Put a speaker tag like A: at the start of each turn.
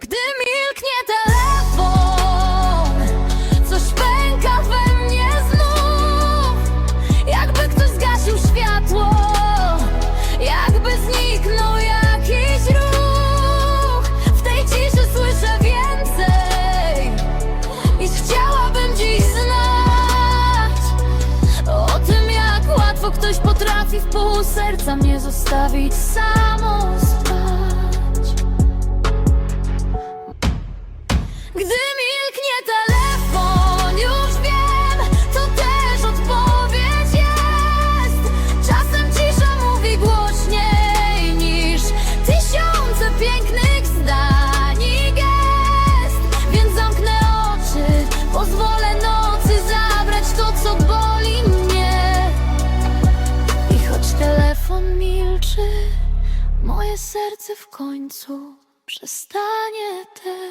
A: Gdy milknie telefon, coś pęka we mnie znów. Jakby ktoś zgasił światło, jakby zniknął jakiś ruch. W tej ciszy słyszę więcej, i chciałabym dziś znać o tym, jak łatwo ktoś potrafi w pół serca mnie zostawić samą Gdy milknie telefon, już wiem, to też odpowiedź jest. Czasem cisza mówi głośniej niż tysiące pięknych zdań i gest. Więc zamknę oczy, pozwolę nocy zabrać to, co boli mnie. I choć telefon milczy, moje serce w końcu przestanie też.